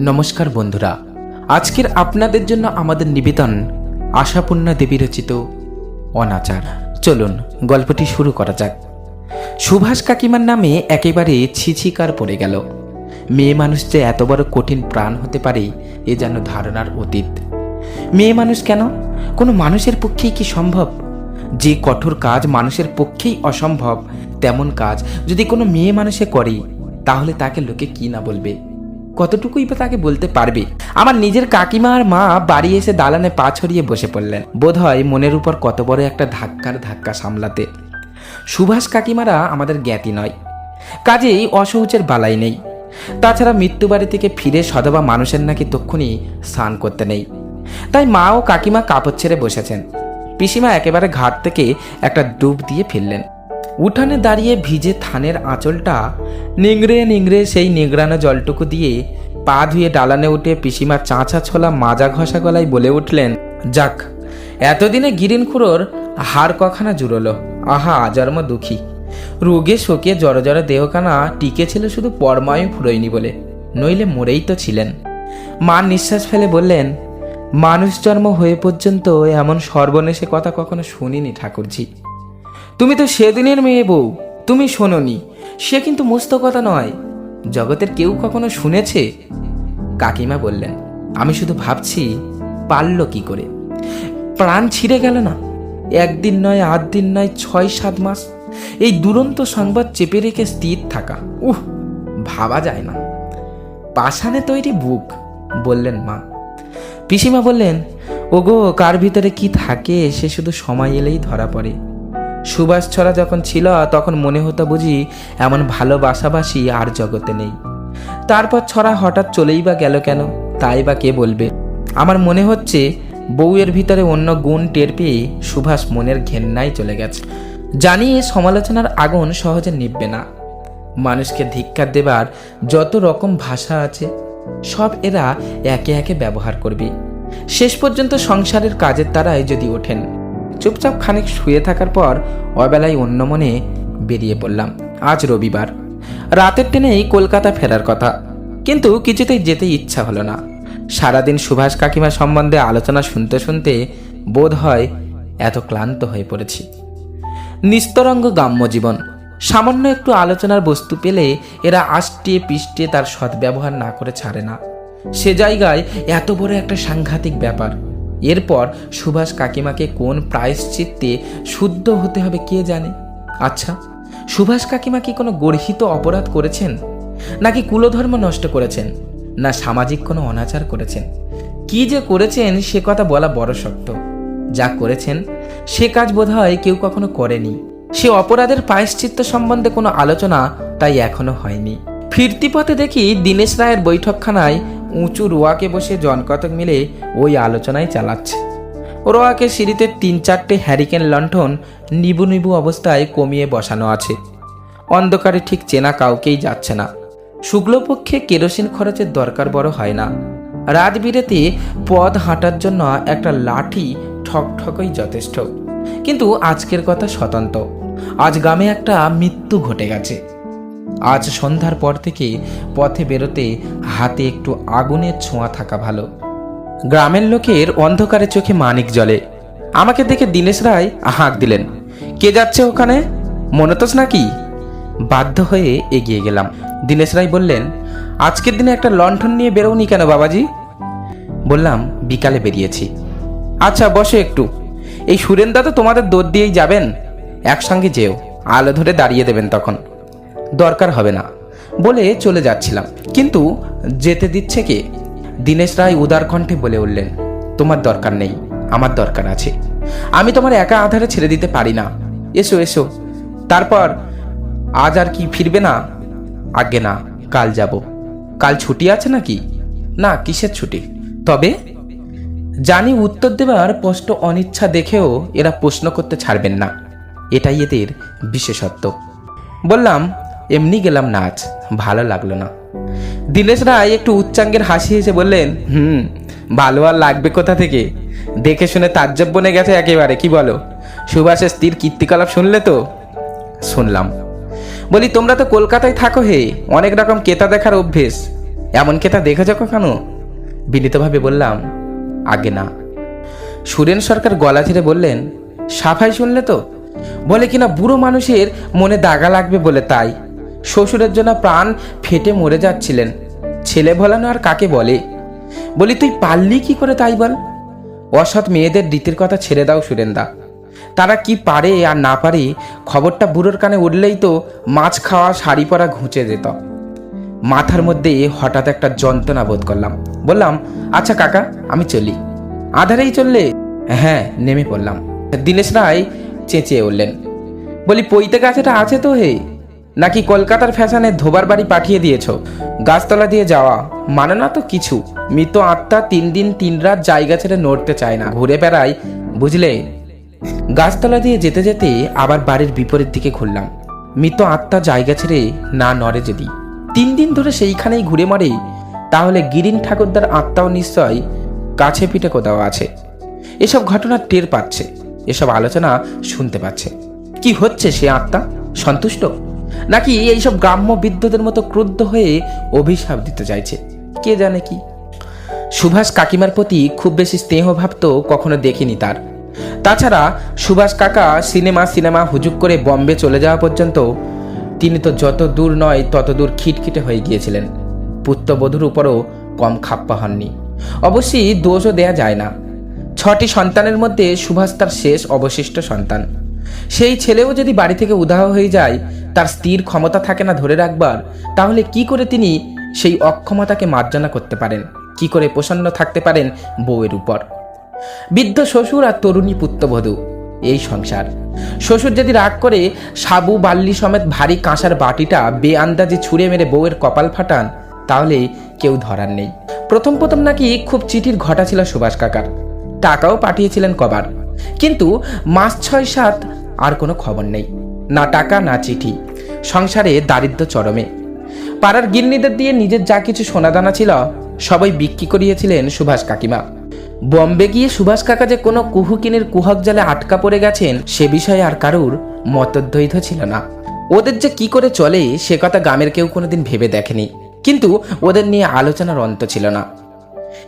নমস্কার বন্ধুরা। আজকের আপনাদের জন্য আমাদের নিবেদন আশাপূর্ণা দেবী রচিত অনাচার। চলুন, গল্পটি শুরু করা যাক। সুভাষ কাকিমার নামে একেবারে ছিছিকার পড়ে গেল। মেয়ে মানুষ যে এত বড় কঠিন প্রাণ হতে পারে, এ যেন ধারণার অতীত। মেয়ে মানুষ কেন? কোনো মানুষের পক্ষেই কি সম্ভব? যে কঠোর কাজ মানুষের পক্ষেই অসম্ভব, তেমন কাজ যদি কোনো মেয়ে মানুষে করে, তাহলে তাকে লোকে কি না বলবে? কতটুকুই বা তাকে বলতে পারবে? আমার নিজের কাকিমা আর মা বাড়ি এসে দালানে পা ছড়িয়ে বসে পড়লেন। বোধহয় মনের উপর কত বড় একটা ধাক্কার ধাক্কা সামলাতে। সুভাষ কাকিমারা আমাদের জ্ঞাতি নয়। কাজেই অসহজের বালাই নেই। তাছাড়া মৃত্যুবাড়ি থেকে ফিরে সদবা মানুষের নাকি তক্ষুনি স্নান করতে নেই। তাই মা ও কাকিমা কাপড় ছেড়ে বসেছেন। পিসিমা একেবারে ঘাট থেকে একটা ডুব দিয়ে ফিরলেন। উঠানে দাঁড়িয়ে ভিজে থানের আঁচলটা নিংড়ে নিংড়ে সেই নিংড়ানো জলটুকু দিয়ে পা ধুয়ে ডালানে উঠে পিসিমা চাঁচা ছোলা মাজা ঘষা গলায় বলে উঠলেন, যাক, এতদিনে গিরিন খুঁড়োর হাড় কখানা জুড়লো। আহা আজন্ম দুঃখী। রোগে শোকে জড় জড় দেহখানা টিকে ছিল শুধু পরমায়ু ফুরোয়নি বলে, নইলে মরেই তো ছিলেন। মা নিঃশ্বাস ফেলে বললেন, মানুষ জন্ম হয়ে পর্যন্ত এমন সর্বনেশে কথা কখনো শুনিনি ঠাকুরজি। তুমি তো সেদিনের মেয়ে বউ, তুমি শোনোনি। সে কিন্তু মস্ত কথা নয়। জগতের কেউ কখনো শুনেছে? কাকিমা বললেন, আমি শুধু ভাবছি, পারল কি করে? প্রাণ ছিঁড়ে গেল না। একদিন নয় আট দিন নয়, ছয়, সাত মাস। এই দুরন্ত সংবাদ চেপে রেখে স্থির থাকা। উহ, ভাবা যায় না। পাষাণে তৈরি বুক, বললেন মা। পিসিমা বললেন, ওগো, কার ভিতরে কি থাকে, সে শুধু সময় এলেই ধরা পড়ে। সুভাষ ছড়া যখন ছিল, তখন মনে হতো বুঝি এমন ভালোবাসাবাসি আর জগতে নেই। তারপর ছড়া হঠাৎ চলেই বা গেল কেন, তাই বা কে বলবে? আমার মনে হচ্ছে বউয়ের ভিতরে অন্য গুণ টের পেয়ে সুভাষ মনের ঘেন্নায় চলে গেছে। জানি সমালোচনার আগুন সহজে নিববে না। মানুষকে ধিক্কার দেবার যত রকম ভাষা আছে, সব এরা একে একে ব্যবহার করবে। শেষ পর্যন্ত সংসারের কাজের তারাই যদি ওঠেন চুপচাপ খানিক শুয়ে থাকার পর অবেলায় অন্য মনে বেরিয়ে পড়লাম। আজ রবিবার। রাতের ট্রেনেই কলকাতা ফেরার কথা। কিন্তু কিছুতেই যেতে ইচ্ছা হলো না। সারাদিন সুভাষ কাকিমা সম্বন্ধে আলোচনা শুনতে শুনতে বোধ হয় এত ক্লান্ত হয়ে পড়েছি। নিস্তরঙ্গ গ্রাম্য জীবন। সামান্য একটু আলোচনার বস্তু পেলে এরা আষ্টে পিষ্টে তার সদ্ব্যবহার না করে ছাড়ে না। সে জায়গায় এত বড় একটা সাংঘাতিক ব্যাপার। এরপর সুভাষ কাকিমাকে কোন প্রায়শ্চিত্তে শুদ্ধ হতে হবে কে জানে? আচ্ছা সুভাষ কাকিমা কি কোনো গর্হিত অপরাধ করেছেন? নাকি কুলধর্ম নষ্ট করেছেন? না সামাজিক কোনো অনাচার করেছেন? কি যে করেছেন সে কথা বলা বড় শক্ত। যা করেছেন, সে কাজ বোধহয় কেউ কখনো করেনি। সে অপরাধের পায়শ্চিত্ত সম্বন্ধে কোনো আলোচনা তাই এখনও হয়নি। ফিরতি পথে দেখি দীনেশ রায়ের বৈঠকখানায় উঁচু রোয়াকে বসে জনকতক মিলে ওই আলোচনাই চালাচ্ছে। রোয়াকে সিঁড়িতে তিন চারটে হ্যারিকেন লণ্ঠন নিবু নিবু অবস্থায় কমিয়ে বসানো আছে। অন্ধকারে ঠিক চেনা কাউকেই যাচ্ছে না। শুক্লপক্ষে কেরোসিন খরচের দরকার বড় হয় না। রাত বিরেতে পথ হাঁটার জন্য একটা লাঠি ঠক ঠকই যথেষ্ট। কিন্তু আজকের কথা স্বতন্ত্র। আজ গ্রামে একটা মৃত্যু ঘটে গেছে। আজ সন্ধ্যার পর থেকে পথে বেরোতে হাতে একটু আগুনের ছোঁয়া থাকা ভালো। গ্রামের লোকের অন্ধকারে চোখে মানিক জলে। আমাকে দেখে দীনেশ রায় হাঁক দিলেন, কে যাচ্ছে ওখানে? মনতোষ নাকি? বাধ্য হয়ে এগিয়ে গেলাম। দীনেশ রায় বললেন, আজকের দিনে একটা লণ্ঠন নিয়ে বেরোনি কেন বাবাজি? বললাম, বিকালে বেরিয়েছি। আচ্ছা বসে একটু। এই সুরেন্দা তো তোমাদের দৌড় দিয়েই যাবেন। একসঙ্গে যেও, আলো ধরে দাঁড়িয়ে দেবেন তখন। দরকার হবে না, বলে চলে যাচ্ছিলাম। কিন্তু যেতে দিচ্ছে কে? দীনেশ রায় উদার কণ্ঠে বলে উঠলেন, তোমার দরকার নেই, আমার দরকার আছে। আমি তোমার একা আধারে ছেড়ে দিতে পারি না। এসো এসো। তারপর, আজ আর কি ফিরবে না? আগে না, কাল যাব। কাল ছুটি আছে নাকি? না, কিসের ছুটি? তবে জানি উত্তর দেবার স্পষ্ট অনিচ্ছা দেখেও এরা প্রশ্ন করতে ছাড়বেন না। এটাই এদের বিশেষত্ব। বললাম এমনি গেলাম নাচ, ভালো লাগল না। দীনেশ রায় একটু উচ্চাঙ্গের হাসি হেসে বললেন, হুম, ভালো আর লাগবে কোথা থেকে? দেখে শুনে তাজ্জব বনে গেছে একেবারে, কি বলো? সুভাষের স্ত্রীর কীর্তিকলাপ শুনলে তো? শুনলাম। বলি, তোমরা তো কলকাতায় থাকো হে, অনেক রকম কেতা দেখার অভ্যেস। এমন কে তা দেখেছ কখনো? বিনীতভাবে বললাম, আগে না। সুরেন সরকার গলা ছেড়ে বললেন, সাফাই শুনলে তো? বলে কিনা বুড়ো মানুষের মনে দাগা লাগবে বলে তাই। শ্বশুরের জন্য প্রাণ ফেটে মরে যাচ্ছিলেন। ছেলে ভোলানো আর কাকে বলে? বলি, তুই পারলি কি করে তাই বল? অসৎ মেয়েদের রীতির কথা ছেড়ে দাও সুরেন্দা। তারা কি পারে আর না পারে, খবরটা বুড়োর কানে উঠলেই তো মাছ খাওয়া, শাড়ি পরা ঘুঁচে যেত। মাথার মধ্যে হঠাৎ একটা যন্ত্রণা বোধ করলাম। বললাম আচ্ছা কাকা, আমি চলি। আধারেই চললে? হ্যাঁ নেমে পড়লাম। দীনেশ রায় চেঁচিয়ে উঠলেন। বলি, পৈতে গাছেটা আছে তো হে? নাকি কলকাতার ফ্যাশনে ধোবার বাড়ি পাঠিয়ে দিয়েছ? গাছতলা দিয়ে যাওয়া। মানে না তো কিছু। মৃত আত্মা তিন দিন তিন রাত জায়গা ছেড়ে নড়তে চায় না। ঘুরে বেড়ায়, বুঝলে? গাছতলা দিয়ে যেতে যেতে আবার বাড়ির বিপরীত দিকে ঘুরলাম। মৃত আত্মা জায়গা ছেড়ে না নড়ে যদি। তিন দিন ধরে সেইখানেই ঘুরে মরে। তাহলে গিরিন ঠাকুরদার আত্মাও নিশ্চয় কাছে পিঠে কোথাও আছে। এসব ঘটনা টের পাচ্ছে। এসব আলোচনা শুনতে পাচ্ছে। কি হচ্ছে সে আত্মা? সন্তুষ্ট? নাকি এইসব গ্রাম্য বিদ্যুতের মতো ক্রুদ্ধ হয়ে অভিশাপ দিতে চাইছে? কে জানে কি? সুভাষ কাকিমার প্রতি খুব বেশি স্নেহভাব তো কখনো দেখিনি তার। তাছাড়া সুভাষ কাকা সিনেমা সিনেমা হুজুক করে বম্বে চলে যাওয়া পর্যন্ত তিনি তো যত দূর নয় তত দূর খিটখিটে হয়ে গিয়েছিলেন। পুত্রবধূর উপরও কম খাপ্পা হননি। অবশ্যই দোষও দেয়া যায় না। ছটি সন্তানের মধ্যে সুভাষ তার শেষ অবশিষ্ট সন্তান। সেই ছেলেও যদি বাড়ি থেকে উদাহ হয়ে যায়, তার স্থির ক্ষমতা থাকে না ধরে রাখবার, তাহলে কি করে তিনি সেই অক্ষমতাকে মার্জনা করতে পারেন? কি করে প্রসন্ন থাকতে পারেন বউয়ের উপর? বৃদ্ধ শ্বশুর আর তরুণী পুত্রবধূ, এই সংসার। শ্বশুর যদি রাগ করে, সাবু বাল্লি সমেত ভারী কাঁসার বাটিটা বেআন্দাজে ছুঁড়ে মেরে বউয়ের কপাল ফাটান, তাহলে কেউ ধরার নেই। প্রথম প্রথম নাকি খুব চিঠির ঘটা ছিল সুভাষ কাকার। টাকাও পাঠিয়েছিলেন কবার। কিন্তু মাস ছয় সাত আর কোনো খবর নেই। না টাকা, না চিঠি। সংসারে দারিদ্র চরমে। পাড়ার গিন্নিদের দিয়ে নিজের যা কিছু সোনাদানা ছিল, সবাই বিক্রি করিয়েছিলেন সুভাষ কাকিমা। বম্বে গিয়ে সুভাষ কাকা যে কোনো কুহুকিনের কুহক জালে আটকা পড়ে গেছেন, সে বিষয়ে আর কারুর মতদ্বৈধ ছিল না। ওদের যে কি করে চলে, সে কথা গ্রামের কেউ কোনোদিন ভেবে দেখেনি। কিন্তু ওদের নিয়ে আলোচনার অন্ত ছিল না।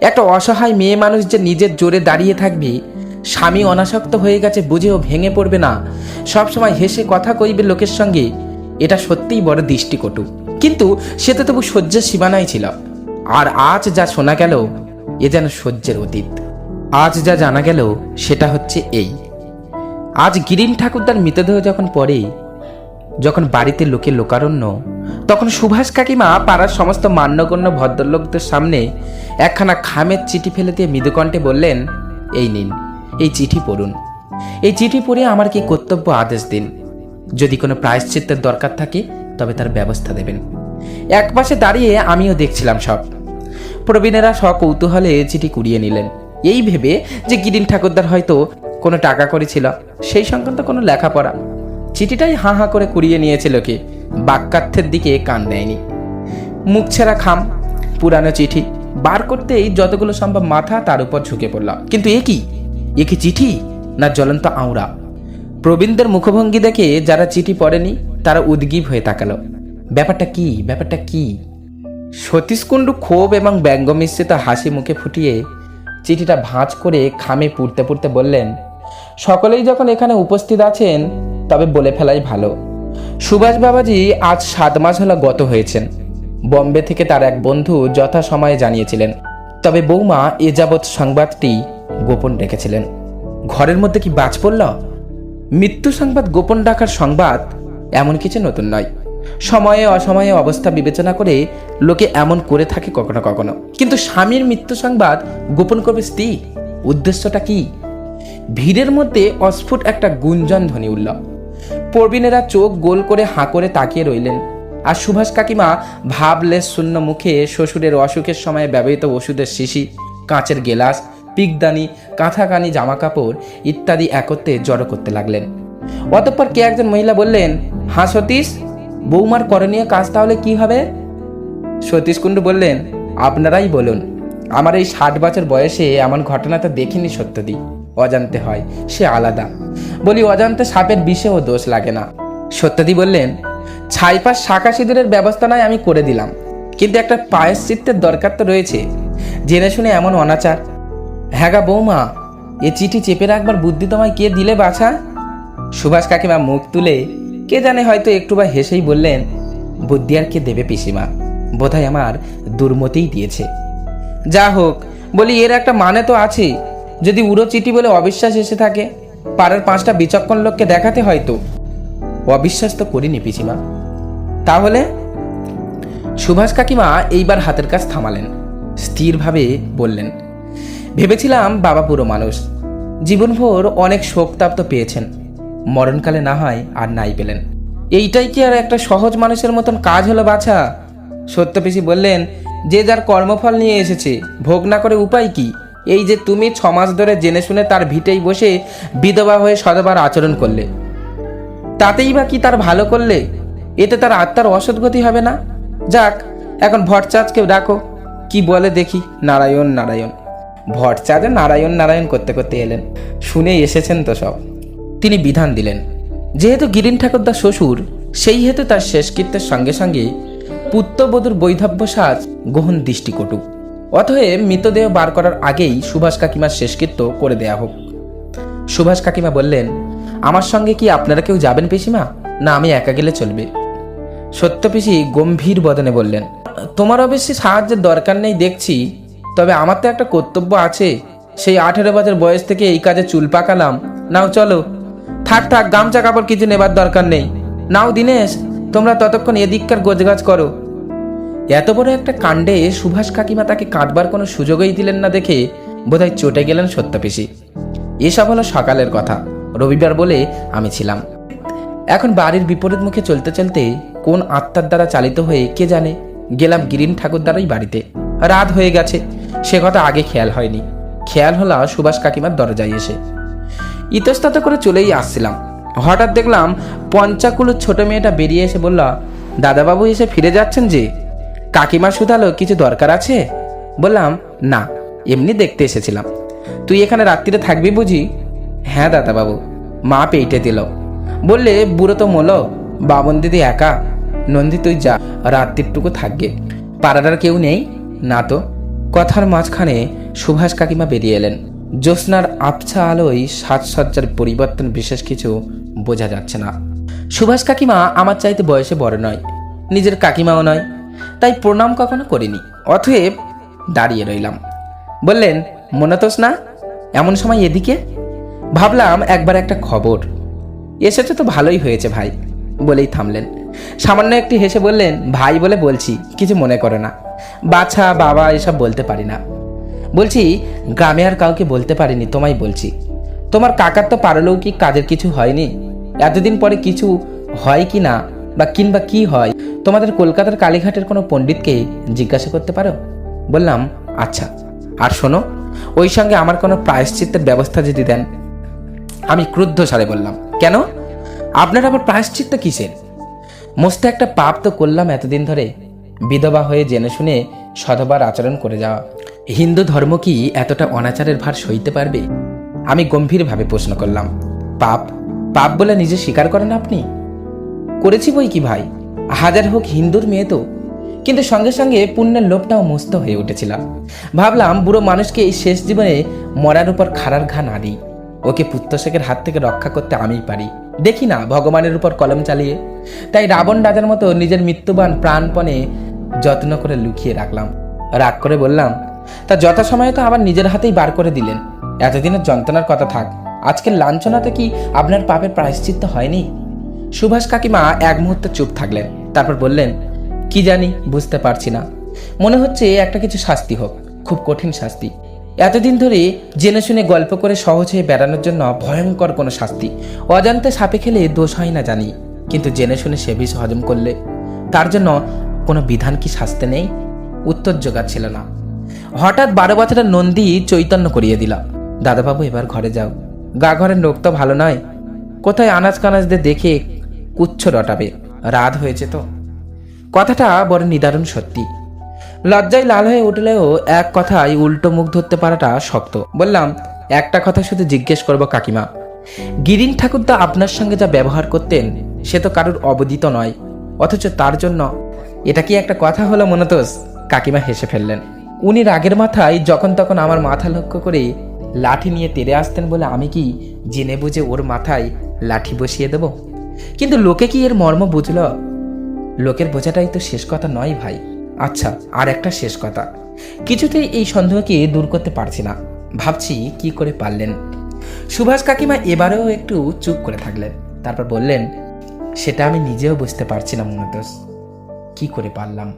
একটা অসহায় মেয়ে মানুষ যে নিজের জোরে দাঁড়িয়ে থাকবে স্বামী অনাসক্ত হয়ে গেছে বুঝেও ভেঙে পড়বে না। সবসময় হেসে কথা কইবে লোকের সঙ্গে। এটা সত্যিই বড় দৃষ্টিকটু। কিন্তু সে তো তবু সহ্যের সীমানায় ছিল। আর আজ যা শোনা গেল, এ যেন সহ্যের অতীত। আজ যা জানা গেল, সেটা হচ্ছে এই। আজ গিরিন ঠাকুরদার মৃতদেহ যখন পড়ে, যখন বাড়িতে লোকে লোকারণ্য, তখন সুভাষ কাকিমা পাড়ার সমস্ত মান্যগণ্য ভদ্রলোকদের সামনে একখানা খামের চিঠি ফেলে দিয়ে মৃদুকণ্ঠে বললেন, এই নিন। এই চিঠি পড়ুন। এই চিঠি পড়ে আমার কি কর্তব্য আদেশ দিন? যদি কোনো প্রায়শ্চিত্তের দরকার থাকে, তবে তার ব্যবস্থা দেবেন। এক পাশে দাঁড়িয়ে আমিও দেখছিলাম সব। প্রবীণেরা সকৌতূহলে চিঠি কুড়িয়ে নিলেন। এই ভেবে যে গিরিন ঠাকুরদার হয়তো কোনো টাকা করেছিল, সেই সংক্রান্ত কোনো লেখাপড়া। চিঠিটাই হাঁ হাঁ করে কুড়িয়ে নিয়েছিল কে, বাক্যার্থের দিকে কান দেয়নি। মুখ ছেঁড়া খাম, পুরানো চিঠি, বার করতেই যতগুলো সম্ভব মাথা তার উপর ঝুঁকে পড়ল। কিন্তু এ কি? এ কি চিঠি না জ্বলন্ত আওড়া? প্রবীণদের মুখভঙ্গি দেখে যারা চিঠি পড়েনি, তারা উদ্গীব হয়ে তাকালো। ব্যাপারটা কি? ব্যাপারটা কি? সতীশ কুণ্ডু ক্ষোভ এবং ব্যঙ্গ মিশ্রিত হাসি মুখে ফুটিয়ে চিঠিটা ভাঁজ করে খামে পুড়তে পুড়তে বললেন, সকলেই যখন এখানে উপস্থিত আছেন, তবে বলে ফেলাই ভালো। সুভাষ বাবাজি আজ সাত মাস হলো গত হয়েছেন। বম্বে থেকে তার এক বন্ধু যথা সময়ে জানিয়েছিলেন, তবে বৌমা, এ যাবৎ সংবাদটি গোপন রেখেছিলেন ঘরের মধ্যে কি বাজ পড়ল? মৃত্যু সংবাদ গোপন রাখার সংবাদ এমন কিছু নতুন নয়। সময়ে অসময়ে অবস্থা বিবেচনা করে লোকে এমন করে থাকে কখনো কখনো। কিন্তু স্বামীর মৃত্যু সংবাদ গোপন করবে স্ত্রী, উদ্দেশ্যটা কি? ভিড়ের মধ্যে অস্ফুট একটা গুঞ্জন ধ্বনি উঠল। প্রবীণেরা চোখ গোল করে হাঁ করে তাকিয়ে রইলেন। আর সুভাষ কাকিমা ভাবলেস শূন্য মুখে শ্বশুরের অসুখের সময় ব্যবহৃত ওষুধের শিশি, কাঁচের গেলাস পিকদানি, কাঁথাকানি জামা কাপড় ইত্যাদি একত্রে জড়ো করতে লাগলেন। অতঃপর কে একজন মহিলা বললেন হাঁ সতীশ, বৌমার করণীয় কাজ তাহলে কি হবে? সতীশ কুণ্ডু বললেন, আপনারাই বলুন, আমার এই ষাট বছর বয়সে এমন ঘটনা তো দেখিনি সত্যদি, অজান্তে হয়, সে আলাদা। বলি অজান্তে সাপের বিষেও দোষ লাগে না। সত্যদি বললেন, ছাইপাশ শাখা সিঁদুরের ব্যবস্থা নয় আমি করে দিলাম, কিন্তু একটা পায়শ্চিত্তের দরকার তো রয়েছে, জেনে শুনে এমন অনাচার হ্যাঁ বৌমা, এ চিঠি চেপে রাখবার বুদ্ধি তোমায় কে দিলে বাছা? সুভাষ কাকিমা মুখ তুলে, কে জানে হয়তো একটু বা হেসেই বললেন, বুদ্ধি আর কে দেবে পিসিমা? বোধহয় আমার দুর্মতেই দিয়েছে। যা হোক, বলি এর একটা মানে তো আছে, যদি উড়ো চিঠি বলে অবিশ্বাস এসে থাকে, পাড়ার পাঁচটা বিচক্ষণ লোককে দেখাতে হয়তো অবিশ্বাস তো করিনি পিসিমা। তাহলে? সুভাষ কাকিমা এইবার হাতের কাজ থামালেন, স্থিরভাবে বললেন ভেবেছিলাম বাবা পুরো মানুষ। জীবনভর অনেক শোকতাপ তো পেয়েছেন। মরণকালে না হয় আর নাই পেলেন। এইটাই কি আর একটা সহজ মানুষের মতন কাজ হলো বাছা? সত্যপিসি বললেন, যে যার কর্মফল নিয়ে এসেছে, ভোগ না করে উপায় কি? এই যে তুমি ছমাস ধরে জেনে শুনে তার ভিটেই বসে বিধবা হয়ে সদবার আচরণ করলে। তাতেই বা কি তার ভালো করলে? এতে তার আত্মার অসদ্গতি হবে না? যাক, এখন ভট্টাচকেও ডাকো। কি বলে দেখি, নারায়ণ নারায়ণ। ভট্টাচে নারায়ণ নারায়ণ করতে করতে এলেন। শুনে এসেছেন তো সব। তিনি বিধান দিলেন, যেহেতু গিরিন ঠাকুরদার শ্বশুর, সেই হেতু তার শেষকৃত্যের সঙ্গে সঙ্গে পুত্রবধূর বৈধব্য সাজ গহন দৃষ্টিকটু অতএব মৃতদেহ বার করার আগেই সুভাষ কাকিমার শেষকৃত্য করে দেয়া হোক। সুভাষ কাকিমা বললেন, আমার সঙ্গে কি আপনারা কেউ যাবেন পিসিমা? না, আমি একা গেলে চলবে। সত্য পিসি গম্ভীর বদনে বললেন, তোমার অবশ্যই সাহায্যের দরকার নেই, দেখছি তবে আমার তো একটা কর্তব্য আছে। সেই আঠেরো বছর বয়স থেকে এই কাজে চুল পাকালাম। নাও চলো। থাক থাক, গামছা, কাপড় কিছু নেবার দরকার নেই। নাও দিনেশ, তোমরা ততক্ষণ এদিককার গোজগাছ করো। এত বড় একটা কাণ্ডে সুভাষ কাকিমা তাকে কাঁদবার কোনো সুযোগই দিলেন না দেখে বোধহয় চটে গেলেন সত্যপিসি এসব হলো সকালের কথা। রবিবার বলে আমি ছিলাম। এখন বাড়ির বিপরীত মুখে চলতে চলতে কোন আত্মার দ্বারা চালিত হয়ে কে জানে গেলাম গিরিন ঠাকুর দ্বারাই বাড়িতে। রাত হয়ে গেছে। সে কথা আগে খেয়াল হয়নি। খেয়াল হলো সুভাষ কাকিমার দরজায় এসে। ইতস্তত করে চলেই আসছিলাম। হঠাৎ দেখলাম পঞ্চাকুলোর ছোট মেয়েটা বেরিয়ে এসে বলল, দাদাবাবু এসে ফিরে যাচ্ছেন যে? কাকিমা শুধালো কিছু দরকার আছে? বললাম, না, এমনি দেখতে এসেছিলাম। তুই এখানে রাত্রিরে থাকবি বুঝি? হ্যাঁ দাদাবাবু, মা পেটে দিল। বললে, বুড়ো তো মোলো বাবন দিদি একা। নন্দী তুই যা, রাত্রিটুকু থাকবে। পাড়াটার কেউ নেই? না তো? কথার মাঝখানে সুভাষ কাকিমা বেরিয়ে এলেন। জ্যোৎস্নার আবছা আলোয় সাজসজ্জার পরিবর্তন বিশেষ কিছু বোঝা যাচ্ছে না। সুভাষ কাকিমা আমার চাইতে বয়সে বড় নয়, নিজের কাকিমাও নয়, তাই প্রণাম কখনো করিনি, অতএব দাঁড়িয়ে রইলাম। বললেন মনতোষ না এমন সময় এদিকে? ভাবলাম, একবার একটা খবর, এসেছে তো ভালোই হয়েছে ভাই, বলেই থামলেন। সামান্য একটি হেসে বললেন, ভাই বলে বলছি, কিছু মনে করে না। বাছা, বাবা এসব বলতে পারি না। বলছি, গ্রামে আর কাউকে বলতে পারিনি, তোমায় বলছি। তোমার কাকার তো পারলৌকিক কাজের কিছু হয়নি। এতদিন পরে কিছু হয় কি না, বা কিংবা কি হয়, তোমাদের কলকাতার কালীঘাটের কোনো পণ্ডিতকে জিজ্ঞাসা করতে পারো? বললাম আচ্ছা। আর শোনো, ওই সঙ্গে আমার কোনো প্রায়শ্চিত্তের ব্যবস্থা যদি দেন, আমি ক্রুদ্ধ সারে বললাম। কেন? আপনার আবার প্রায়শ্চিত্ত কিসের? মস্ত একটা পাপ তো করলাম এতদিন ধরে। বিধবা হয়ে জেনে শুনে সধবার আচরণ করে যাওয়া। হিন্দু ধর্ম কি এতটা অনাচারের ভার সইতে পারবে? আমি গম্ভীরভাবে প্রশ্ন করলাম, পাপ? পাপ বলে নিজে স্বীকার করেন আপনি? করেছি বই কি ভাই? হাজার হোক হিন্দুর মেয়ে তো। কিন্তু সঙ্গে সঙ্গে পুণ্যের লোভটাও মস্ত হয়ে উঠেছিলাম ভাবলাম বুড়ো মানুষকে এই শেষ জীবনে মরার উপর খাড়ার ঘা না দিই। ওকে পুত্রশেখের হাত থেকে রক্ষা করতে আমিই পারি। দেখি না ভগবানের উপর কলম চালিয়ে। তাই রাবণ রাজার মতো নিজের মৃত্যুবান প্রাণপণে যত্ন করে লুকিয়ে রাখলাম। রাগ করে বললাম, তা যথাসময়ে তো আবার নিজের হাতেই বার করে দিলেন। এতদিনের যন্ত্রণার কথা থাক। আজকের লাঞ্ছনাতে কি আপনার পাপের প্রায়শ্চিত্ত হয়নি? সুভাষ কাকিমা এক মুহূর্তে চুপ থাকলেন। তারপর বললেন, কি জানি, বুঝতে পারছি না। মনে হচ্ছে একটা কিছু শাস্তি হোক। খুব কঠিন শাস্তি। এতদিন ধরে জেনে শুনে গল্প করে সহজ হয়ে বেড়ানোর জন্য ভয়ঙ্কর কোনো শাস্তি। অজান্তে সাপে খেলে দোষ হয় না জানি, কিন্তু জেনে শুনে সে বিষ হজম করলে তার জন্য কোনো বিধান কি শাস্তি নেই? উত্তর জোগাচ্ছিল না। হঠাৎ বারো বছরের নন্দী চৈতন্য করিয়ে দিলাম দাদাবাবু, এবার ঘরে যাও। গা ঘরের লোক তো ভালো নয়। কোথায় আনাজ কানাজদের দেখে কুচ্ছ রটাবে? রাত হয়েছে তো? কথাটা বড় নিদারুণ সত্যি। লজ্জায় লাল হয়ে উঠলেও এক কথায় উল্টো মুখ ধরতে পারাটা শক্ত। বললাম, একটা কথা শুধু জিজ্ঞেস করব কাকিমা। গিরিন ঠাকুরদা আপনার সঙ্গে যা ব্যবহার করতেন, সে তো কারোর অবদিত নয়। অথচ তার জন্য এটা কি একটা কথা হলো মনতোষ? কাকিমা হেসে ফেললেন। উনি রাগের মাথায় যখন তখন আমার মাথা লক্ষ্য করে লাঠি নিয়ে তেড়ে আসতেন বলে আমি কি জেনে বুঝে ওর মাথায় লাঠি বসিয়ে দেব? কিন্তু লোকে কি এর মর্ম বুঝল? লোকের বোঝাটাই তো শেষ কথা নয় ভাই। আচ্ছা আর একটা শেষ কথা। কিছুতেই এই সন্দেহকে দূর করতে পারছি না। ভাবছি কি করে পারলেন। সুভাষ কাকিমা এবারেও একটু চুপ করে থাকলেন। তারপর বললেন, সেটা আমি নিজেও বুঝতে পারছি না মনোতোষ কি করে পারলাম?